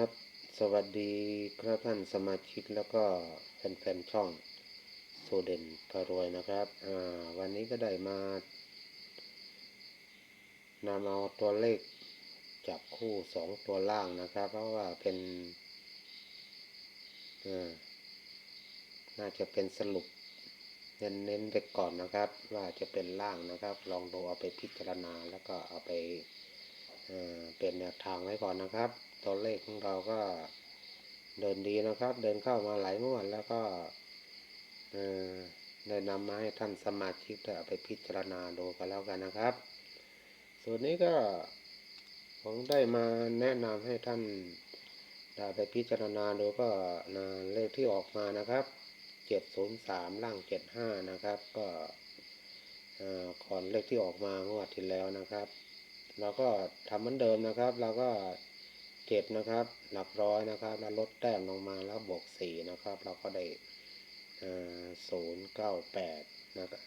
ครับ สวัสดีครับท่านสมาชิกแล้วก็แฟนๆช่องโซเดนพารวยนะครับอ่าวันนี้ก็ได้มานำเอาตัวเลขจับคู่สองตัวล่างนะครับ เพราะว่าเป็นน่าจะเป็นสรุปเน้นๆไปก่อนนะครับ ว่าจะเป็นล่างนะครับ ลองดูเอาไปพิจารณาแล้วก็เอาไป เป็นแนวทางไว้ก่อนนะครับ ตัวเลขของเราก็เดินดีนะครับ เดินเข้ามาหลายงวดแล้วก็ได้นำมาให้ท่านสมาชิกได้ไปพิจารณาดูกันแล้วกันนะครับ ส่วนนี้ก็ผมได้มาแนะนำให้ท่านได้ไปพิจารณาดูก็นะเลขที่ออกมานะครับ 703ล่าง 75 นะครับ ก็เอ่อก่อนเลขที่ออกมางวดที่แล้วนะครับ เราก็ทำเหมือนเดิมนะครับ เราก็เก็บนะครับหลักร้อยนะครับ แล้วลดแต้มลงมาแล้วบวกสี่นะครับ เราก็ได้ศูนย์เก้าแปดนะครับ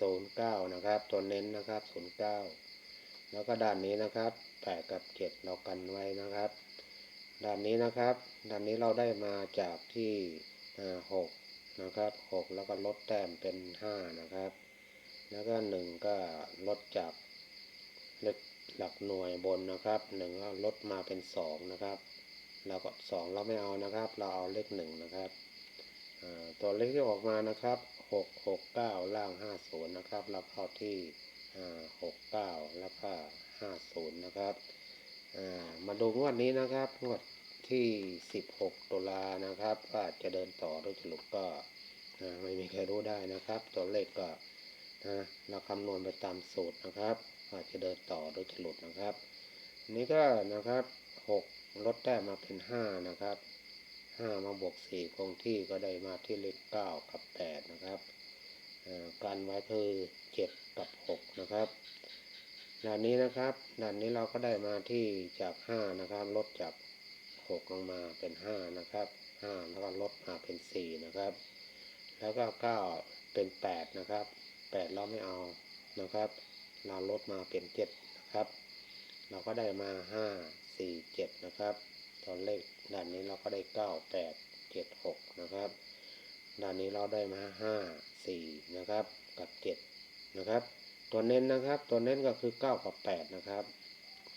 ศูนย์เก้านะครับ ตัวเน้นนะครับศูนย์เก้าแล้วก็ด้านนี้นะครับแปดกับเจ็ดเรากันไว้นะครับ ด้านนี้นะครับ ด้านนี้เราได้มาจากที่หกนะครับหกแล้วก็ลดแต้มเป็นห้านะครับ แล้วก็หนึ่งก็ลดจากเลข หลักหน่วยบนนะครับหนึ่งก็ลดมาเป็นสองนะครับแล้วก็สองเราไม่เอานะครับ เราเอาเลขหนึ่งนะครับตัวเลขที่ออกมานะครับหกหกเก้าล่างห้าศูนย์นะครับเราเข้าที่หกเก้าแล้วก็ห้าศูนย์นะครับมาดูงวดนี้นะครับงวดที่สิบหกตุลานะครับว่าจจะเดินต่อหรือจะหลุดก็ไม่มีใครรู้ได้นะครับ ตัวเลขก็นะเราคำนวณไปตามสูตรนะครับ ว่าจะเดินต่อหรือจะหลุดนะครับอันนี้ก็นะครับหกลดแต้มมาเป็นห้านะครับห้ามาบวกสี่คงที่ก็ได้มาที่เลขเก้ากับแปดนะครับการไว้คือเจ็ดกับหกนะครับด้านนี้นะครับด้านนี้เราก็ได้มาที่จากห้านะครับลดจากหกลงมาเป็นห้านะครับห้าแล้วก็ลดมาเป็นสี่นะครับแล้วก็เก้าเป็นแปดนะครับแปดเราไม่เอานะครับ เราลดมาเป็นเจ็ดนะครับ เราก็ได้มาห้าสี่เจ็ดนะครับตอนเลขด้านนี้เราก็ได้เก้าแปดเจ็ดหกนะครับด้านนี้เราได้มาห้าสี่นะครับกับเจ็ดนะครับ ตัวเน้นนะครับ ตัวเน้นก็คือเก้ากับแปดนะครับ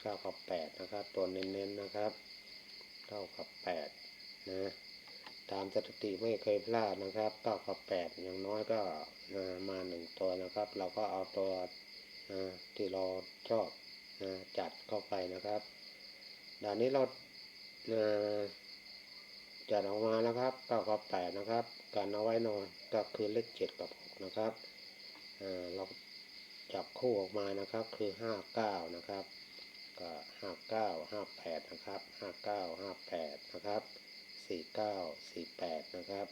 เก้ากับแปดนะครับ ตัวเน้นๆนนะครับเก้ากับแปดนะตามสถิติไม่เคยพลาดนะครับเก้ากับแปดอย่างน้อยก็มาหนึ่งตัวนะครับ เราก็เอาตัว ที่เราชอบจัดเข้าไปนะครับด่านนี้เราจัดออกมานะครับเก้ากับแปดนะครับการเอาไว้นอนก็คือเลขเจ็ดกับหกนะครับเราจับคู่ออกมานะครับคือห้าเก้านะครับก็ห้าเก้าห้าแปดนะครับห้าเก้าห้าแปดนะครับสี่เก้าสี่แปดนะครับ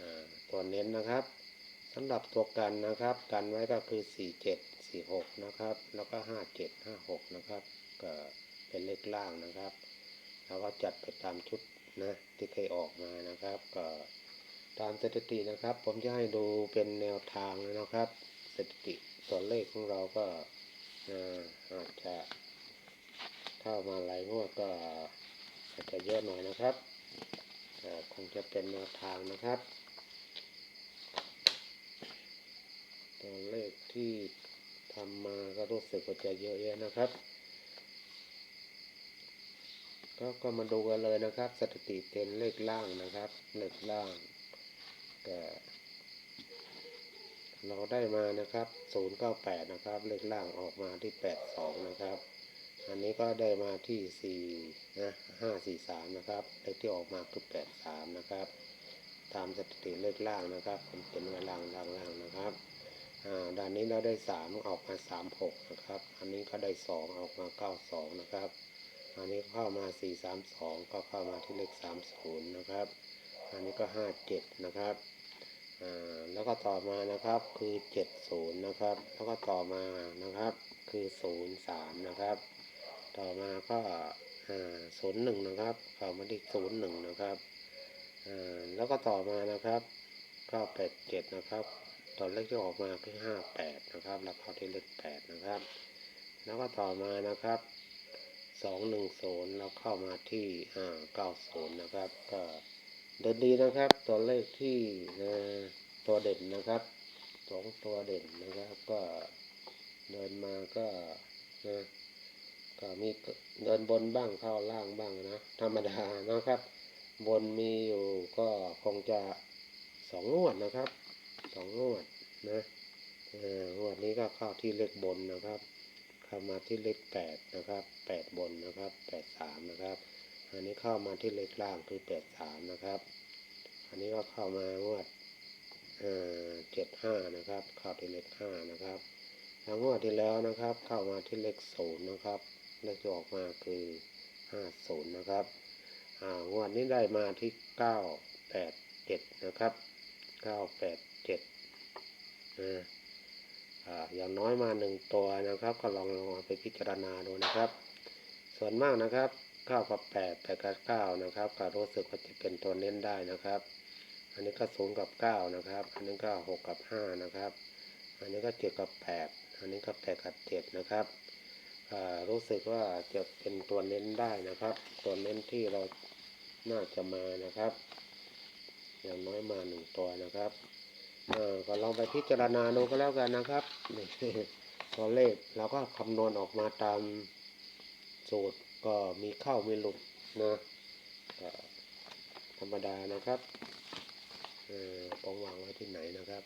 อ่าตัวเน้นนะครับ สำหรับตัวกันนะครับ กันไว้ก็คือสี่เจ็ดสี่หกนะครับ แล้วก็ห้าเจ็ดห้าหกนะครับ ก็เป็นเลขล่างนะครับ แล้วก็จัดไปตามชุดนะที่เคยออกมานะครับ ก็ตามสถิตินะครับ ผมจะให้ดูเป็นแนวทางนะครับสถิติตัวเลขของเราก็อาจจะเข้ามาหลายงวดก็อาจจะเยอะหน่อยนะครับคงจะเป็นแนวทางนะครับ ตัวเลขที่ทำมาก็รู้สึกว่าจะเยอะแยะนะครับก็ก็มาดูกันเลยนะครับ สถิติเป็นเลขล่างนะครับเลขล่างก็เราได้มานะครับ 098 นะครับ เลขล่างออกมาที่ 82 นะครับ อันนี้ก็ได้มาที่สี่นะห้าสี่สามนะครับ เลขที่ออกมาคือแปดสามนะครับ ตามสถิติเลขล่างนะครับ ผมเป็นไว้ล่างล่างล่างนะครับ ด้านนี้เราได้สามออกมาสามหกนะครับ อันนี้ก็ได้สองออกมาเก้าสองนะครับ อันนี้เข้ามาสี่สามสองก็เข้ามาที่เลขสามศูนย์นะครับ อันนี้ก็ห้าเจ็ดนะครับอ่าแล้วก็ต่อมานะครับคือเจ็ดศูนย์นะครับ แล้วก็ต่อมานะครับคือศูนย์สามนะครับ ต่อมาก็ศูนย์หนึ่งนะครับ เข้ามาที่ศูนย์หนึ่งนะครับอ่าแล้วก็ต่อมานะครับก้าแปดเจ็ดนะครับ ตัวเลขที่ออกมาคือห้าแปดนะครับแล้วเข้าที่เลขแปดนะครับ แล้วก็ต่อมานะครับสองหนึ่งศูนย์เราเข้ามาที่อ่าเก้าศูนย์นะครับ ก็เดินดีนะครับ ตัวเลขที่ตัวเด่นนะครับสองตัวเด่นนะครับ ก็เดินมาก็นะก็มีเดินบนบ้างเข้าล่างบ้างนะ ธรรมดานะครับ บนมีอยู่ก็คงจะสองงวดนะครับ องงวดนะงวดนี้ก็เข้าที่เลขบนนะครับ เข้ามาที่เลขแปดนะครับแปดบนนะครับแปดสามนะครับ อันนี้เข้ามาที่เลขล่างคือแปดสามนะครับ อันนี้ก็เข้ามางวดเจ็ดห้านะครับ เข้าที่เลขห้านะครับแล้วงวดที่แล้วนะครับ เข้ามาที่เลขศูนย์นะครับเลขที่ออกมาคือห้าศูนย์นะครับงวดนี้ได้มาที่เก้าแปดเจ็ดนะครับ ก้าแปดเจ็ดนะอ่าอย่างน้อยมาหนึ่งตัวนะครับ ก็ลองลองเอาไปพิจารณาดูนะครับ ส่วนมากนะครับเก้ากับแปดแปดกับเก้านะครับก็รู้สึกว่าจะเป็นตัวเน้นได้นะครับ อันนี้ก็ศูนย์กับเก้านะครับ อันนี้ก็หกกับห้านะครับ อันนี้ก็เจ็ดกับแปดอันนี้ก็แปดกับเจ็ดนะครับรู้สึกว่าจะเป็นตัวเน้นได้นะครับ ตัวเน้นที่เราน่าจะมานะครับ อย่างน้อยมาหนึ่งตัวนะครับเออก็ลองไปพิจารณาดูก็แล้วกันนะครับตัวเลขเราก็คำนวณออกมาตามสูตรก็มีเข้ามีหลุดนะธรรมดานะครับเออปองวางไว้ที่ไหนนะครับ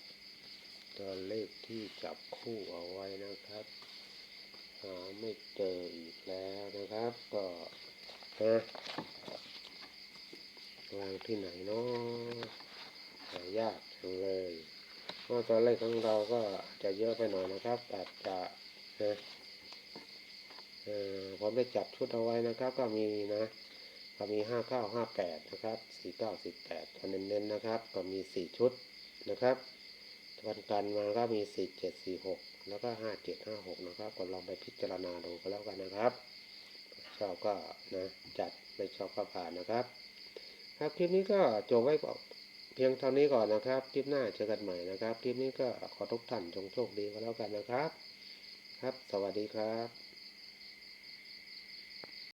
ตัวเลขที่จับคู่เอาไว้นะครับหาไม่เจออีกแล้วนะครับ ก็นะ วางที่ไหนเนาะหายากจังเลยเพราะตัวเลขของเราก็จะเยอะไปหน่อยนะครับอาจจะนะเออผมได้จับชุดเอาไว้นะครับ ก็มีนะก็มีห้าเก้าห้าแปดนะครับสี่เก้าสิบแปดเน้นๆนะครับ ก็มีสี่ชุดนะครับวันกันมาก็มีสี่เจ็ดสี่หกแล้วก็ห้าเจ็ดห้าหกนะครับ ก็ลองไปพิจารณาดูก็แล้วกันนะครับ ชอบก็นะจัดไม่ชอบก็ผ่านนะครับ ครับคลิปนี้ก็จบไว้เพียงเท่านี้ก่อนนะครับ คลิปหน้าเจอกันใหม่นะครับ คลิปนี้ก็ขอทุกท่านจงโชคดีก็แล้วกันนะครับ ครับ สวัสดีครับ